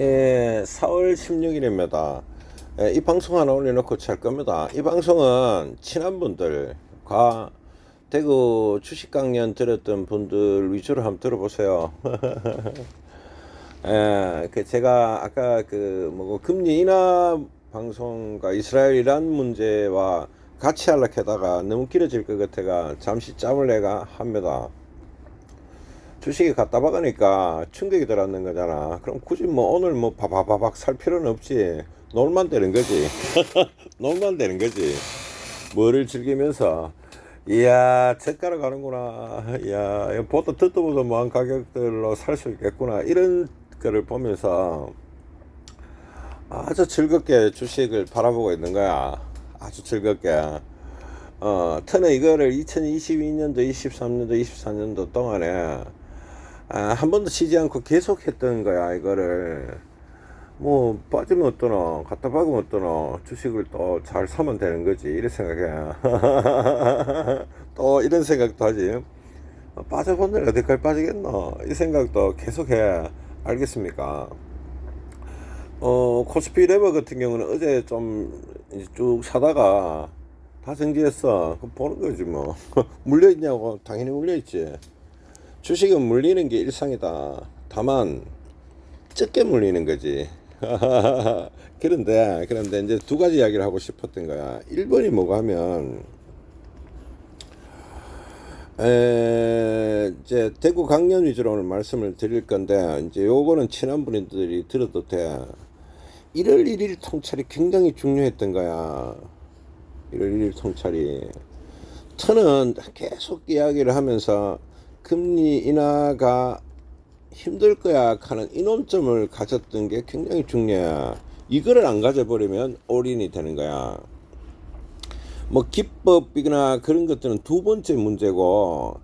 예, 4월 16일입니다. 이 방송 하나 올려놓고 잘 겁니다. 이 방송은 친한 분들과 대구 주식 강연 들었던 분들 위주로 한번 들어보세요. 예, 그 제가 아까 그 뭐고 금리 인하 방송과 이스라엘 이란 문제와 같이 하려고 하다가 너무 길어질 것 같아가 잠시 짬을 내가 합니다. 주식이 갖다 박으니까 충격이 들었는 거잖아. 그럼 굳이 뭐 오늘 뭐 바바바박 살 필요는 없지. 놀만 되는 거지. 놀만 되는 거지. 뭐를 즐기면서 이야 저가로 가는구나. 이야 보다 듣도 보도 못한 가격들로 살 수 있겠구나. 이런 거를 보면서 아주 즐겁게 주식을 바라보고 있는 거야. 아주 즐겁게. 어, 터는 이거를 2022년도, 23년도, 24년도 동안에 아, 한 번도 쉬지 않고 계속 했던 거야, 이거를. 뭐, 빠지면 어떠노, 갖다 박으면 어떠노, 주식을 또 잘 사면 되는 거지. 이런 생각해. 또 이런 생각도 하지. 어, 빠져본들 어디까지 빠지겠노? 이 생각도 계속 해. 알겠습니까? 어, 코스피 레버 같은 경우는 어제 좀 쭉 사다가 다 정지했어. 그럼 보는 거지 뭐. 물려있냐고? 당연히 물려있지. 주식은 물리는 게 일상이다. 다만 적게 물리는 거지. 그런데 그런데 이제 두 가지 이야기를 하고 싶었던 거야. 1번이 뭐가 하면 에, 이제 대구 강연 위주로 오늘 말씀을 드릴 건데 이제 요거는 친한 분들이 들어도 돼. 1월 1일 통찰이 굉장히 중요했던 거야. 1월 1일 통찰이. 저는 계속 이야기를 하면서 금리 인하가 힘들 거야 하는 이논점을 가졌던 게 굉장히 중요해. 이거를 안 가져버리면 올인이 되는 거야. 뭐 기법이나 그런 것들은 두 번째 문제고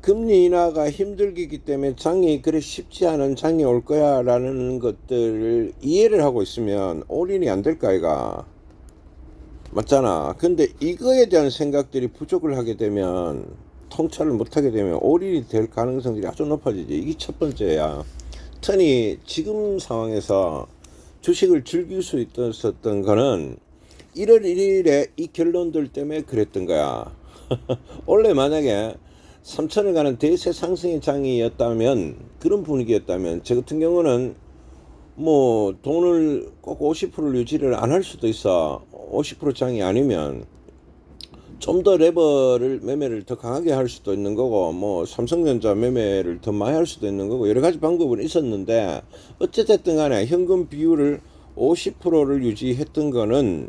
금리 인하가 힘들기 때문에 장이 그래 쉽지 않은 장이 올 거야 라는 것들을 이해를 하고 있으면 올인이 안 될까 아이가 맞잖아. 근데 이거에 대한 생각들이 부족을 하게 되면 통찰을 못하게 되면 올인이 될 가능성들이 아주 높아지지. 이게 첫 번째야. 턴이 지금 상황에서 주식을 즐길 수 있었던 거는 1월 1일에 이 결론들 때문에 그랬던 거야. 원래 만약에 3천을 가는 대세 상승의 장이었다면 그런 분위기였다면 저 같은 경우는 뭐 돈을 꼭 50%를 유지를 안 할 수도 있어. 50% 장이 아니면 좀 더 레버를 매매를 더 강하게 할 수도 있는 거고 뭐 삼성전자 매매를 더 많이 할 수도 있는 거고 여러 가지 방법은 있었는데 어쨌든 간에 현금 비율을 50%를 유지했던 거는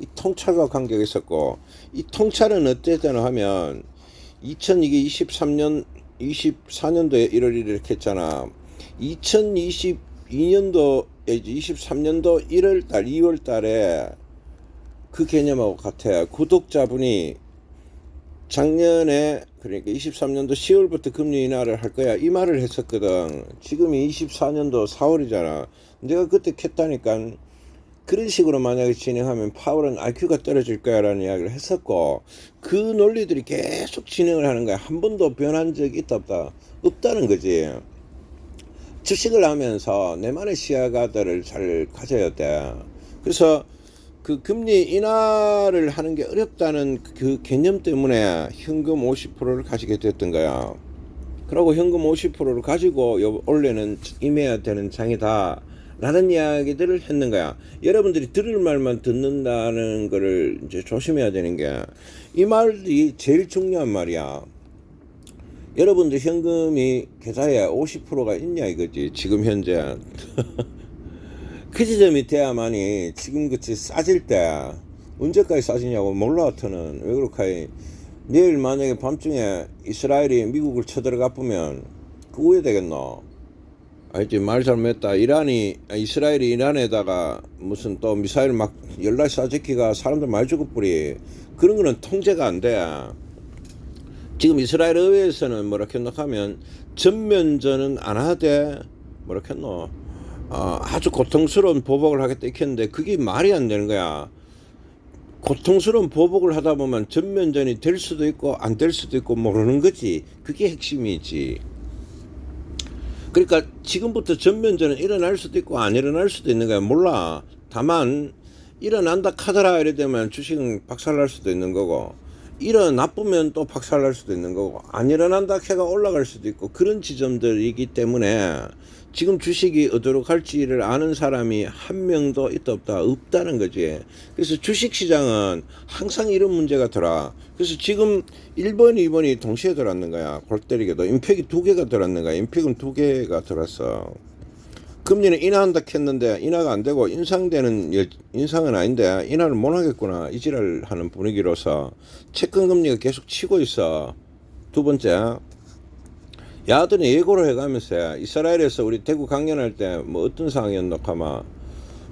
이 통찰과 관계가 있었고 이 통찰은 어쨌든 하면 2023년 24년도에 1월 1일 이렇게 했잖아. 2022년도 23년도 1월 달 2월 달에 그 개념하고 같아요. 구독자분이 작년에 그러니까 23년도 10월부터 금리 인하를 할 거야 이 말을 했었거든. 지금이 24년도 4월이잖아. 내가 그때 켰다니까 그런 식으로 만약에 진행하면 파월은 IQ가 떨어질 거야라는 이야기를 했었고 그 논리들이 계속 진행을 하는 거야. 한 번도 변한 적이 있다 없다 없다는 거지. 주식을 하면서 내만의 시야가들을 잘 가져야 돼. 그래서 그 금리 인하를 하는 게 어렵다는 그 개념 때문에 현금 50%를 가지게 됐던 거야. 그러고 현금 50%를 가지고 요 원래는 임해야 되는 장이다. 라는 이야기들을 했는 거야. 여러분들이 들을 말만 듣는다는 거를 이제 조심해야 되는 게 이 말이 제일 중요한 말이야. 여러분들 현금이 계좌에 50%가 있냐 이거지. 지금 현재. 그 지점이 돼야만이 지금같이 싸질 때 언제까지 싸지냐고 몰라서는. 왜 그럴까이. 내일 만약에 밤중에 이스라엘이 미국을 쳐들어가 보면 그 후회 되겠노? 알지? 말 잘못했다. 이란이 아, 이스라엘이 이란에다가 무슨 또 미사일 막 열날 쏴짓기가 사람들 많이 죽어버리. 그런 거는 통제가 안 돼 지금 이스라엘 의회에서는 뭐라 했노? 하면 전면전은 안 하되 뭐라 했노 어, 아주 고통스러운 보복을 하겠다 했는데 그게 말이 안 되는 거야. 고통스러운 보복을 하다 보면 전면전이 될 수도 있고 안 될 수도 있고 모르는 거지. 그게 핵심이지. 그러니까 지금부터 전면전은 일어날 수도 있고 안 일어날 수도 있는 거야. 몰라. 다만 일어난다 카더라 이래 되면 주식은 박살날 수도 있는 거고 일어나쁘면 또 박살날 수도 있는 거고 안 일어난다 해가 올라갈 수도 있고 그런 지점들이기 때문에 지금 주식이 어디로 갈지를 아는 사람이 한 명도 있다 없다 없다는 거지. 그래서 주식 시장은 항상 이런 문제가 들어. 그래서 지금 1번, 2번이 동시에 들어왔는 거야. 골 때리게도. 임팩이 두 개가 들어왔는 거야. 임팩은 두 개가 들어왔어. 금리는 인하한다 했는데 인하가 안 되고 인상되는 여- 인상은 아닌데 인하를 못 하겠구나 이지랄 하는 분위기로서 채권 금리가 계속 치고 있어. 두 번째 야들이 예고를 해가면서 이스라엘에서 우리 대구 강연할 때 뭐 어떤 상황이었노 하마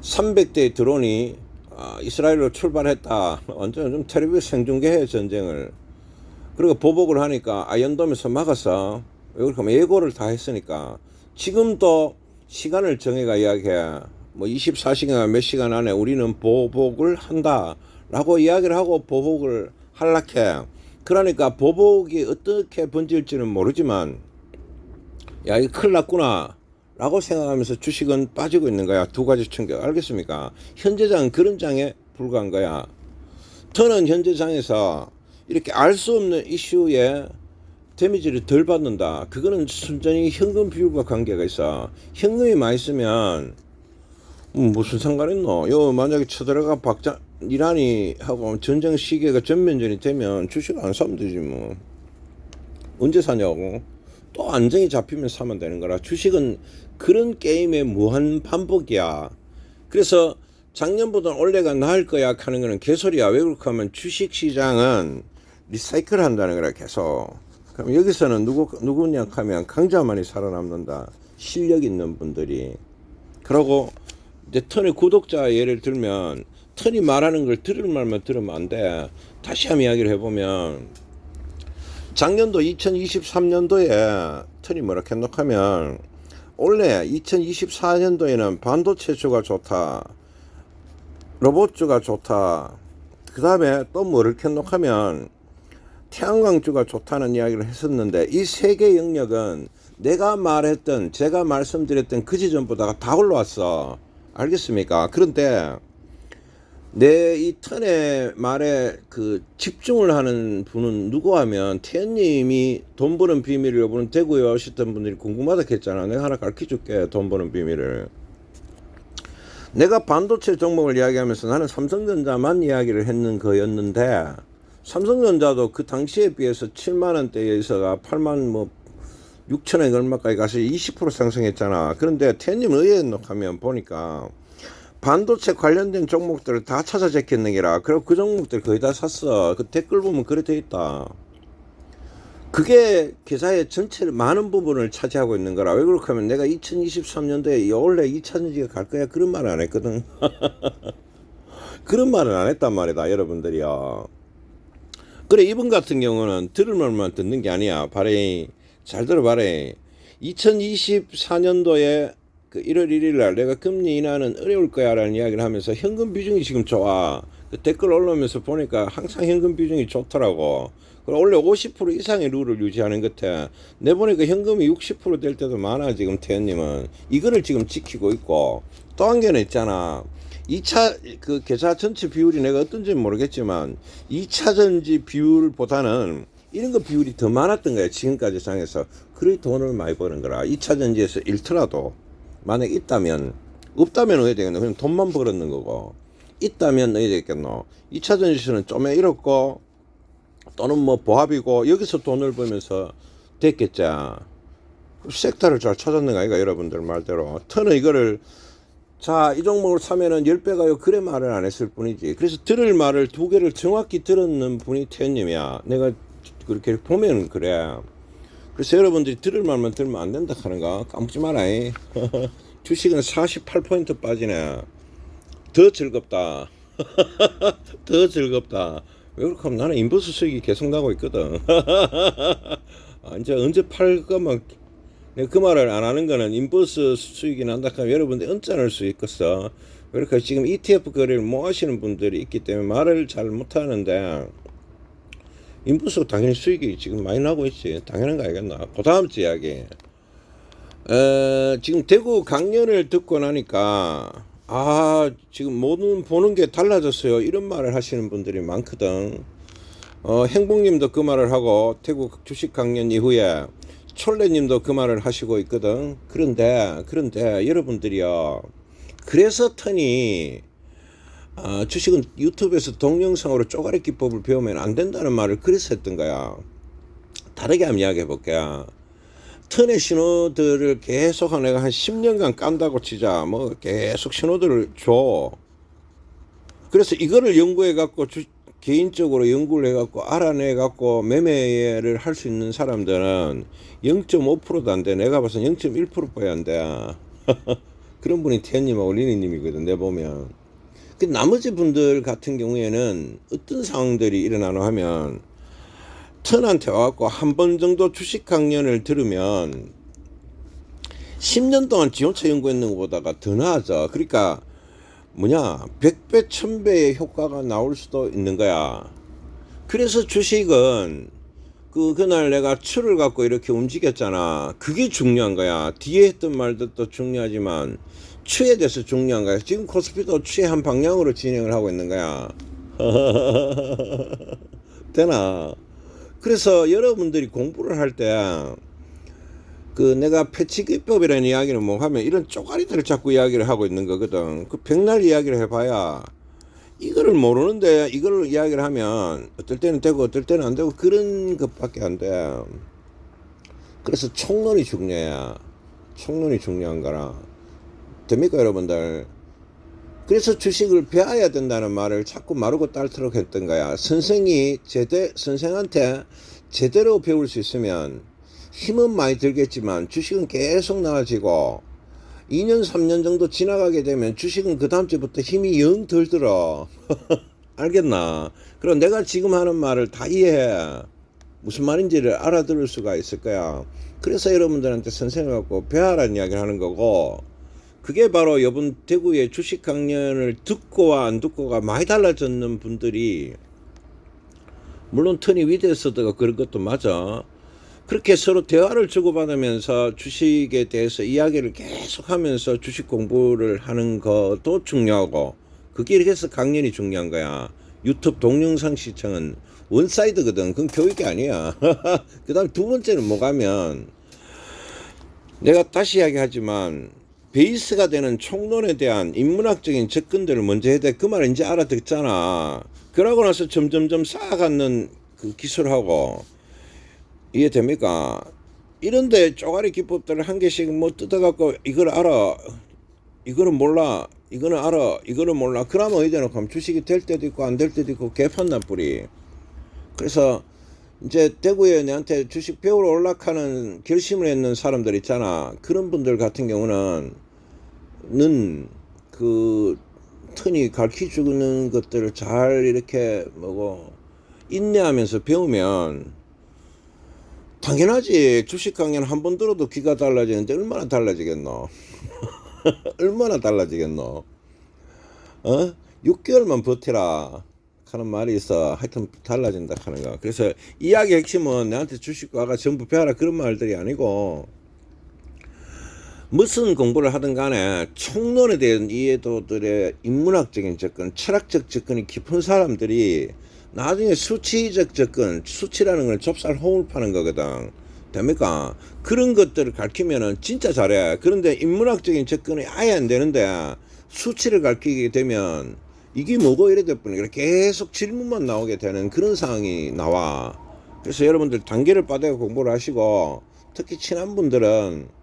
300대의 드론이 아, 이스라엘로 출발했다. 완전 좀 텔레비전 생중계해 전쟁을. 그리고 보복을 하니까 아연돔에서. 왜 그렇게 하면 예고를 다 했으니까 지금도 시간을 정해가 이야기해. 뭐 24시간 몇 시간 안에 우리는 보복을 한다 라고 이야기를 하고 보복을 할락해. 그러니까 보복이 어떻게 번질지는 모르지만 야, 이거 큰일 났구나. 라고 생각하면서 주식은 빠지고 있는 거야. 두 가지 충격. 알겠습니까? 현재장 그런 장에 불과한 거야. 저는 현재장에서 이렇게 알 수 없는 이슈에 데미지를 덜 받는다. 그거는 순전히 현금 비율과 관계가 있어. 현금이 많이 쓰면 음, 무슨 상관 있노? 요 만약에 쳐들어가 박자 이란이 하고 전쟁 시기가 전면전이 되면 주식 안 사면 되지 뭐. 언제 사냐고. 또 안정이 잡히면 사면 되는 거라. 주식은 그런 게임의 무한 반복이야. 그래서 작년보다 올해가 나을 거야 하는 거는 개소리야. 왜 그렇게 하면 주식 시장은 리사이클 한다는 거라 계속. 그럼 여기서는 누구 누구냐 하면 강자만이 살아남는다. 실력 있는 분들이. 그러고 이제 턴의 구독자 예를 들면 턴이 말하는 걸 들을 말만 들으면 안 돼. 다시 한번 이야기를 해보면 작년도 2023년도에 턴이 뭐라 했노하면 올해 2024년도에는 반도체주가 좋다. 로봇주가 좋다. 그 다음에 또 뭐를 캔놓하면 태양광주가 좋다는 이야기를 했었는데 이 세 개 영역은 내가 말했던 제가 말씀드렸던 그 지점보다가 다 올라왔어. 알겠습니까? 그런데 내 이 턴의 말에 그 집중을 하는 분은 누구 하면 태연님이 돈 버는 비밀을 여러분 대구에 오셨던 분들이 궁금하다 했잖아. 내가 하나 가르쳐 줄게. 돈 버는 비밀을. 내가 반도체 종목을 이야기하면서 나는 삼성전자만 이야기를 했는 거였는데 삼성전자도 그 당시에 비해서 7만 원대에서가 8만 뭐 6천 원 얼마까지 가서 20% 상승했잖아. 그런데 태연님은 의외로 하면 보니까 반도체 관련된 종목들을 다 찾아 적혔는 게라. 그리고 그 종목들 거의 다 샀어. 그 댓글 보면 그래 돼 있다. 그게 계좌의 전체를 많은 부분을 차지하고 있는 거라. 왜 그렇게 하면 내가 2023년도에 원래 2차전지가 갈 거야. 그런 말을 안 했거든. 그런 말은 안 했단 말이다. 여러분들이요. 그래, 이분 같은 경우는 들을 말만 듣는 게 아니야. 바레, 잘 들어봐래. 2024년도에 그 1월 1일 날 내가 금리 인하는 어려울 거야 라는 이야기를 하면서 현금 비중이 지금 좋아. 그 댓글 올라오면서 보니까 항상 현금 비중이 좋더라고. 그리고 원래 50% 이상의 룰을 유지하는 것 같아. 내 보니까 현금이 60%될 때도 많아, 지금 태연님은. 이거를 지금 지키고 있고. 또 한 개는 있잖아. 2차 그 계좌 전체 비율이 내가 어떤지는 모르겠지만 2차 전지 비율보다는 이런 거 비율이 더 많았던 거야 지금까지 상에서 그래 돈을 많이 버는 거라 2차 전지에서 잃더라도 만약 있다면 없다면 어야 되겠노 그냥 돈만 벌었는 거고 있다면 어야 되겠노 2차 전지에서는 좀에 잃었고 또는 뭐 보합이고 여기서 돈을 벌면서 됐겠지 섹터를 잘 찾았는 거 아이가 여러분들 말대로 터는 이거를 자, 이 종목을 사면은 10배가요. 그래 말을 안 했을 뿐이지. 그래서 들을 말을 두 개를 정확히 들었는 분이 태연님이야. 내가 그렇게 보면 그래. 그래서 여러분들이 들을 말만 들으면 안 된다 하는 거 까먹지 마라. 이. 주식은 48포인트 빠지네. 더 즐겁다. 더 즐겁다. 왜 그렇게 하면 나는 인버스 수익이 계속 나고 있거든. 아, 이제 언제 팔 거면 그 말을 안 하는 거는 인버스 수익이 난다 하면 여러분들 언짢을 수 있겠어. 그러니까 지금 ETF 거래를 못 하시는 분들이 있기 때문에 말을 잘 못하는데 인버스가 당연히 수익이 지금 많이 나고 있지. 당연한 거 알겠나? 그 다음 주 이야기. 에, 지금 대구 강연을 듣고 나니까 아 지금 모든 보는 게 달라졌어요 이런 말을 하시는 분들이 많거든 어, 행복님도 그 말을 하고 태국 주식 강연 이후에 촐레님도 그 말을 하시고 있거든 그런데 그런데 여러분들이요 그래서 턴이 아, 주식은 유튜브에서 동영상으로 쪼가리 기법을 배우면 안 된다는 말을 그래서 했던 거야 다르게 한번 이야기해 볼게요 턴의 신호들을 계속 한 내가 한 10년간 깐다고 치자 뭐 계속 신호들을 줘 그래서 이거를 연구해 갖고 개인적으로 연구를 해 갖고 알아내 갖고 매매를 할 수 있는 사람들은 0.5%도 안 돼. 내가 봐서 0.1%뿐이 안 돼. 그런 분이 태연님하고 리니님이거든. 내 보면. 그 나머지 분들 같은 경우에는 어떤 상황들이 일어나노 하면 턴한테 와갖고 한 번 정도 주식 강연을 들으면 10년 동안 지원차 연구했는 것보다가 더 나아져. 그러니까 뭐냐 100배 1000배의 효과가 나올 수도 있는 거야. 그래서 주식은 그 그날 내가 추를 갖고 이렇게 움직였잖아. 그게 중요한 거야. 뒤에 했던 말들도 중요하지만 추에 대해서 중요한 거야 지금 코스피도 추의 한 방향으로 진행을 하고 있는 거야 되나 그래서 여러분들이 공부를 할 때 그 내가 패치기법이라는 이야기는 뭐 하면 이런 쪼가리들을 자꾸 이야기를 하고 있는 거거든. 그 백날 이야기를 해봐야 이거를 모르는데 이걸 이야기를 하면 어떨 때는 되고 어떨 때는 안 되고 그런 것밖에 안 돼. 그래서 총론이 중요해. 총론이 중요한 거라. 됩니까 여러분들? 그래서 주식을 배워야 된다는 말을 자꾸 마르고 딸토록 했던 거야. 선생이 제대 선생한테 제대로 배울 수 있으면 힘은 많이 들겠지만 주식은 계속 나아지고 2년 3년 정도 지나가게 되면 주식은 그 다음 주부터 힘이 영 덜 들어 알겠나 그럼 내가 지금 하는 말을 다 이해해 무슨 말인지를 알아들을 수가 있을 거야 그래서 여러분들한테 선생을 갖고 배하라는 이야기를 하는 거고 그게 바로 이번 대구의 주식 강연을 듣고와 안 듣고가 많이 달라졌는 분들이 물론 터니 위드에서도 그런 것도 맞아 그렇게 서로 대화를 주고받으면서 주식에 대해서 이야기를 계속하면서 주식 공부를 하는 것도 중요하고 그게 이렇게 해서 강연이 중요한 거야. 유튜브 동영상 시청은 원사이드거든. 그건 교육이 아니야. 그 다음 두 번째는 뭐가면 내가 다시 이야기하지만 베이스가 되는 총론에 대한 인문학적인 접근들을 먼저 해야 돼. 그 말을 이제 알아듣잖아. 그러고 나서 점점점 쌓아가는 그 기술하고 이해됩니까? 이런데 쪼가리 기법들을 한 개씩 뭐 뜯어갖고 이걸 알아. 이거는 몰라. 이거는 알아. 이거는 몰라. 그러면 어디 대놓고 주식이 될 때도 있고 안 될 때도 있고 개판난 뿌리. 그래서 이제 대구에 내한테 주식 배우러 올라가는 결심을 했는 사람들 있잖아. 그런 분들 같은 경우는 는그 턴이 가르쳐 주는 것들을 잘 이렇게 뭐고 인내하면서 배우면 당연하지. 주식 강연 한 번 들어도 귀가 달라지는데 얼마나 달라지겠노? 얼마나 달라지겠노? 어? 6개월만 버티라. 하는 말이 있어. 하여튼 달라진다 하는 거. 그래서 이야기 핵심은 내한테 주식과 가 전부 배워라 그런 말들이 아니고 무슨 공부를 하든 간에 총론에 대한 이해도들의 인문학적인 접근, 철학적 접근이 깊은 사람들이 나중에 수치적 접근, 수치라는 건 좁쌀 호흡 파는 거거든. 됩니까? 그런 것들을 가르치면은 진짜 잘해. 그런데 인문학적인 접근이 아예 안 되는데 수치를 가르치게 되면 이게 뭐고 이래 될 뿐이니 계속 질문만 나오게 되는 그런 상황이 나와. 그래서 여러분들 단계를 빠져 공부를 하시고 특히 친한 분들은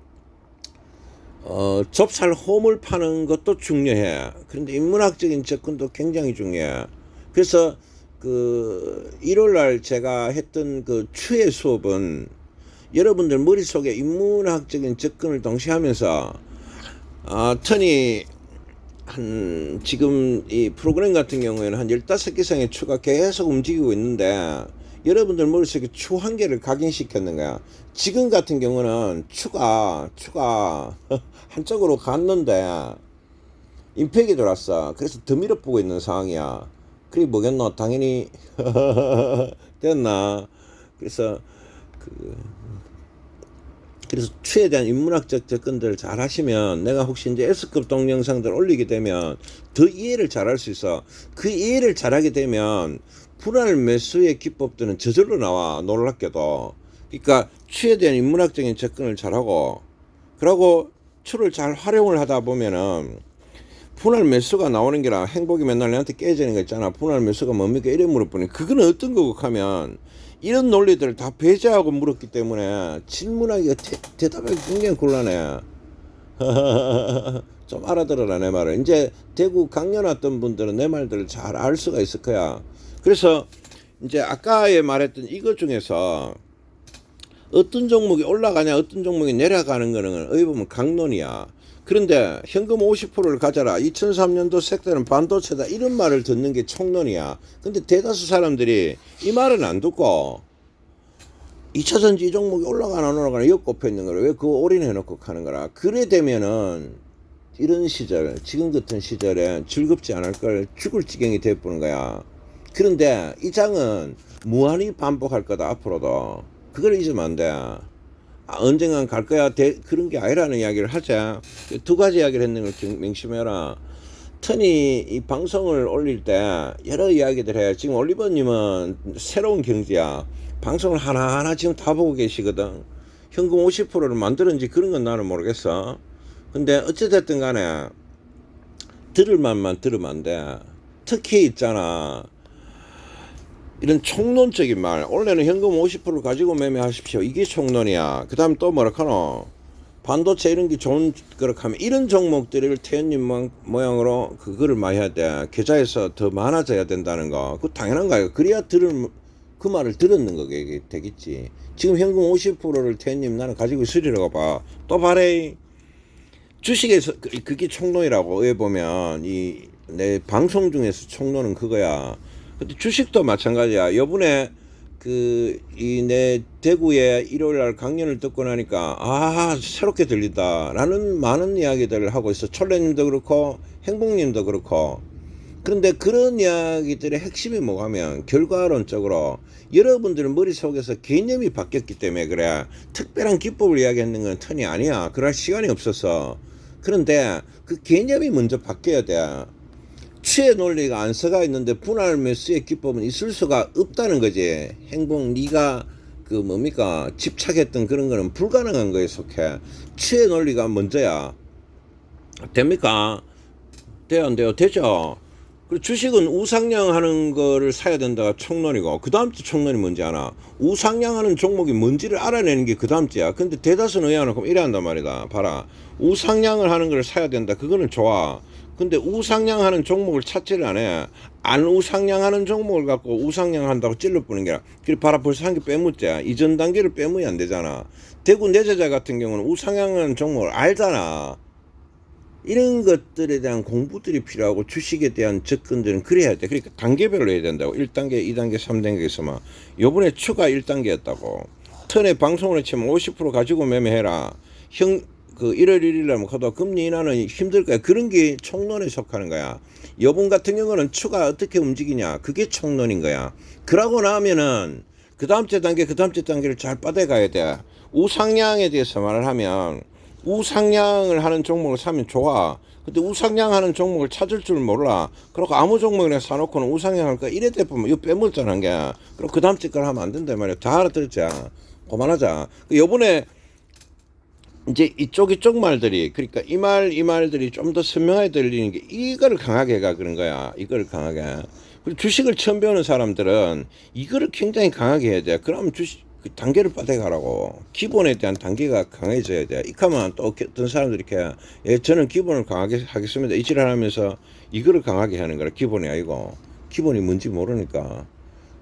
어, 좁쌀 홈을 파는 것도 중요해. 그런데 인문학적인 접근도 굉장히 중요해. 그래서 그 1월 날 제가 했던 그 추의 수업은 여러분들 머릿속에 인문학적인 접근을 동시에 하면서 아, 턴이 한 지금 이 프로그램 같은 경우에는 한 15개 이상의 추가 계속 움직이고 있는데 여러분들 머릿속에 추 한 개를 각인시켰는 거야. 지금 같은 경우는 추가 추가 한쪽으로 갔는데 임팩이 들어왔어. 그래서 더 밀어보고 있는 상황이야. 그게 뭐겠노? 당연히 됐나? 그래서 그 그래서 추에 대한 인문학적 접근들을 잘 하시면 내가 혹시 이제 S급 동영상들 올리게 되면 더 이해를 잘 할 수 있어. 그 이해를 잘 하게 되면 분할 매수의 기법들은 저절로 나와 놀랍게도. 그러니까 추에 대한 인문학적인 접근을 잘하고 그러고 추를 잘 활용을 하다 보면은 분할 매수가 나오는 게라 행복이 맨날 내한테 깨지는 거 있잖아. 분할 매수가 뭡니까? 이래 물어보니 그거는 어떤 거고 하면 이런 논리들을 다 배제하고 물었기 때문에 질문하기가 대, 대답하기 굉장히 곤란해. 좀 알아들어라 내 말을. 이제 대구 강연 왔던 분들은 내 말들을 잘 알 수가 있을 거야. 그래서 이제 아까에 말했던 이것 중에서 어떤 종목이 올라가냐 어떤 종목이 내려가는 거는 어디 보면 강론이야. 그런데 현금 50%를 가져라. 2003년도 색다른 반도체다. 이런 말을 듣는 게 총론이야. 근데 대다수 사람들이 이 말은 안 듣고 2차전지 이 종목이 올라가나 안 올라가나 이거 꼽혀 있는 거를 왜 그거 올인해놓고 하는 거라. 그래 되면은 이런 시절, 지금 같은 시절에 즐겁지 않을 걸 죽을 지경이 돼보는 거야. 그런데 이 장은 무한히 반복할 거다 앞으로도. 그걸 잊으면 안 돼. 아, 언젠간 갈 거야. 대, 그런 게 아니라는 이야기를 하자. 두 가지 이야기를 했는 걸 경- 명심해라. 터니 이 방송을 올릴 때 여러 이야기들 해. 지금 올리버님은 새로운 경지야. 방송을 하나하나 지금 다 보고 계시거든. 현금 50%를 만들었는지 그런 건 나는 모르겠어. 근데 어찌됐든 간에 들을 만만 들으면 안 돼. 특히 있잖아. 이런 총론적인 말. 원래는 현금 50% 가지고 매매하십시오. 이게 총론이야. 그 다음에 또 뭐라 카노? 반도체 이런 게 좋은 거라 하면 이런 종목들을 태연님 모- 모양으로 그거를 많이 해야 돼. 계좌에서 더 많아져야 된다는 거. 그 당연한 거야. 그래야 들을 그 말을 들었는 거게 되겠지. 지금 현금 50%를 태연님 나는 가지고 있으리라고 봐. 또 바래. 주식에서 그- 그게 총론이라고 왜 보면 이 내 방송 중에서 총론은 그거야. 근데 주식도 마찬가지야. 요번에 그 이 내 대구에 일요일 날 강연을 듣고 나니까 아 새롭게 들린다라는 많은 이야기들을 하고 있어. 철래님도 그렇고 행복님도 그렇고. 그런데 그런 이야기들의 핵심이 뭐냐면 결과론적으로 여러분들 머릿속에서 개념이 바뀌었기 때문에 그래. 특별한 기법을 이야기하는 건 턴이 아니야. 그럴 시간이 없어서. 그런데 그 개념이 먼저 바뀌어야 돼. 취의 논리가 안 서가 있는데 분할 매수의 기법은 있을 수가 없다는 거지. 행복 네가 그 뭡니까 집착했던 그런 거는 불가능한 거에 속해. 취의 논리가 먼저야. 됩니까? 돼요 안 돼요? 되죠. 그리고 주식은 우상향하는 거를 사야 된다가 총론이고 그 다음 주 총론이 뭔지 아나? 우상향하는 종목이 뭔지를 알아내는 게 그 다음 주야. 근데 대다수는 의아놓고 이래 한단 말이다. 봐라. 우상향을 하는 걸 사야 된다. 그거는 좋아. 근데 우상향하는 종목을 찾지를 안 해. 안 우상향하는 종목을 갖고 우상향한다고 찔러보는 게 아니라 그래 봐라 벌써 한 개 빼묻자. 이전 단계를 빼무이 안 되잖아. 대구 내재자 같은 경우는 우상향하는 종목을 알잖아. 이런 것들에 대한 공부들이 필요하고 주식에 대한 접근들은 그래야 돼. 그러니까 단계별로 해야 된다고. 1단계, 2단계, 3단계 있으면 요번에 추가 1단계였다고. 턴에 방송을 치면 50% 가지고 매매해라. 형, 그 1월 1일 날 가도 금리 인하는 힘들 거야. 그런 게 총론에 속하는 거야. 여분 같은 경우는 추가 어떻게 움직이냐. 그게 총론인 거야. 그러고 나면은 그 다음 째 단계, 그 다음 째 단계를 잘 빠져가야 돼. 우상향에 대해서 말을 하면 우상향을 하는 종목을 사면 좋아. 근데 우상향하는 종목을 찾을 줄 몰라. 그리고 아무 종목이나 사놓고는 우상향할 거 이래 돼 보면 이거 빼먹자는 게. 그리고 그 다음 걸 하면 안 된단 말이야. 다 알아듣자. 그만하자. 그 요번에 이제 이쪽 이쪽 말들이 그러니까 이 말 이 말들이 좀 더 선명하게 들리는 게 이거를 강하게 가 그런 거야. 이거를 강하게. 그리고 주식을 처음 배우는 사람들은 이거를 굉장히 강하게 해야 돼. 그러면 주식 그 단계를 빠져가라고 기본에 대한 단계가 강해져야 돼. 이카만 또 어떤 사람들이 이렇게 예 저는 기본을 강하게 하겠습니다. 이질을 하면서 이거를 강하게 하는 거라 기본이 아니고 기본이 뭔지 모르니까.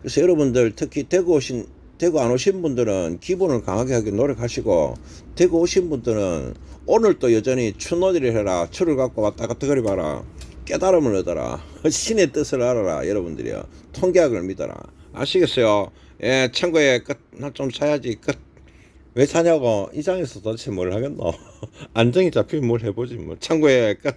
그래서 여러분들 특히 대구 오신 대구 안 오신 분들은 기본을 강하게 하기 노력하시고 대구 오신 분들은 오늘 또 여전히 추노디를 해라 추를 갖고 왔다 갔다 거리 봐라 깨달음을 얻어라 신의 뜻을 알아라 여러분들이요 통계학을 믿어라 아시겠어요 예 참고에 끝 나 좀 사야지 끝. 왜 사냐고 이장에서 도대체 뭘 하겠노? 안정이 잡히면 뭘 해보지 뭐. 참고에 끝